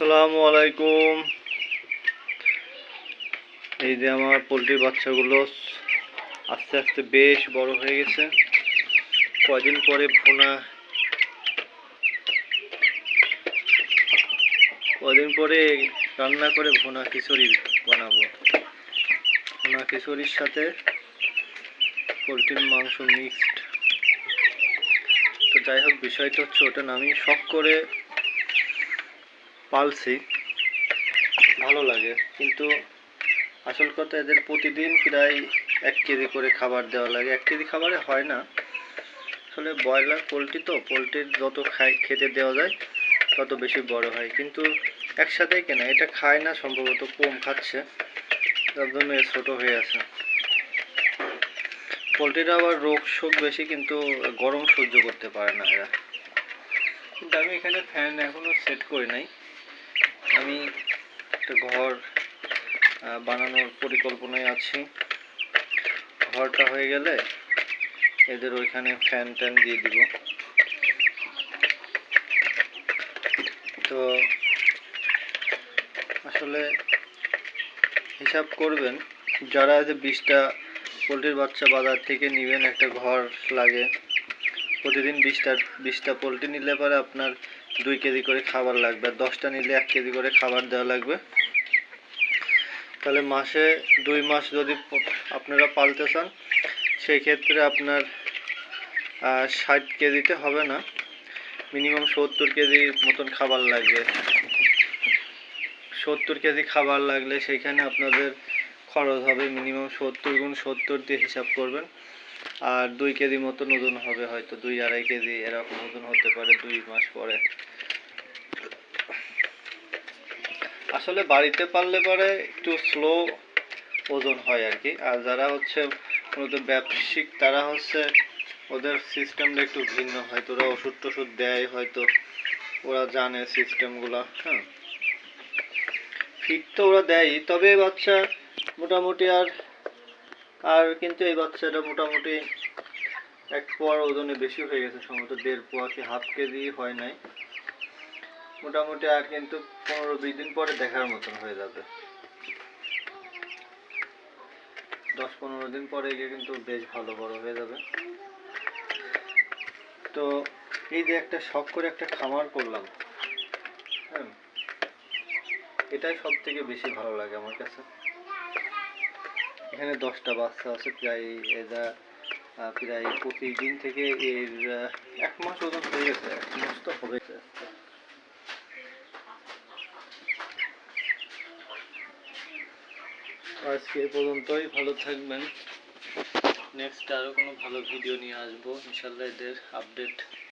আসসালামু আলাইকুম। এই যে আমার পোলট্রির বাচ্চাগুলো আস্তে আস্তে বেশ বড় হয়ে গেছে। কয়দিন পরে ভুনা? কদিন পরে রান্না করে ভুনা খিচুড়ি বানাবো। ভুনা খিচুড়ির সাথে পোলট্রির মাংস মিক্সড। তো যাই হোক, বিষয়টা হচ্ছে ওটা আমি শখ করে পালছি ভালো লাগে, কিন্তু আসল কথা এদের প্রতিদিন প্রায় এক কেজি করে খাবার দেওয়া লাগে। এক কেজি খাবারে হয় না। আসলে ব্রয়লার পোলট্রি তো, পোলট্রির যত খাই, খেতে দেওয়া যায়, তত বেশি বড় হয়। কিন্তু একসাথেই কেনা, এটা খায় না সম্ভবত, কম খাচ্ছে। যার জন্য ছোটো হয়ে আছে। পোলট্রির আবার রোগ শোক বেশি, কিন্তু গরম সহ্য করতে পারে না এরা। কিন্তু আমি এখানে ফ্যান এখনও সেট করি নাই। আমি একটা ঘর বানানোর পরিকল্পনায় আছি। ঘরটা হয়ে গেলে এদের ওইখানে ফ্যান ট্যান দিয়ে দিব। তো আসলে হিসাব করবেন, যারা যে বিশটা পোলট্রির বাচ্চা বাজার থেকে নেবেন, একটা ঘর লাগে, প্রতিদিন বিশটা বিশটা পোলট্রি নিলে পরে আপনার দুই কেজি করে খাবার লাগবে, আর দশটা নিলে এক কেজি করে খাবার দেওয়া লাগবে। তাহলে মাসে দুই মাস যদি আপনারা পালতে চান, সেই ক্ষেত্রে আপনার ষাট কেজিতে হবে না। মিনিমাম সত্তর কেজি মতন খাবার লাগবে। সত্তর কেজি খাবার লাগলে সেইখানে আপনাদের খরচ হবে মিনিমাম সত্তর গুণ সত্তর দিয়ে হিসাব করবেন। আর দুই কেজি মতন ওজন হবে হয়তো, দুই আড়াই কেজি এরকম ওজন হতে পারে দুই মাস পরে। আসলে বাড়িতে পারলে পরে একটু স্লো ওজন হয় আর কি আর যারা হচ্ছে মূলত ব্যবসায়িক, তারা হচ্ছে ওদের সিস্টেমটা একটু ভিন্ন হয়তো ওরা ওষুধ টষুধ দেয় হয়তো, ওরা জানে সিস্টেমগুলো হ্যাঁ। ফিট তো ওরা দেয়ই, তবে এই বাচ্চা মোটামুটি আর আর কিন্তু এই বাচ্চাটা মোটামুটি এক পোয়ার ওজনে বেশি হয়ে গেছে, সম্ভবত দেড় পোয়া কি হাফ কেজি হয় নাই। মোটামুটি আর কিন্তু পনেরো বিশ দিন পরে দেখার মতন হয়ে যাবে। দশ পনেরো দিন পরে গিয়ে কিন্তু বেশ ভালো বড় হয়ে যাবে। তো এই যে একটা শখ করে একটা খামার করলাম হ্যাঁ এটাই সব থেকে বেশি ভালো লাগে আমার কাছে। এখানে দশটা বাচ্চা আছে, প্রায় এরা প্রায় পঁচিশ দিন থেকে এর এক মাস ওজন হয়ে গেছে, এক মাস তো হবে আজকে এ পর্যন্তই, ভালো থাকবেন। নেক্সট আরও কোনো ভালো ভিডিও নিয়ে আসব, ইনশাল্লাহ এদের আপডেট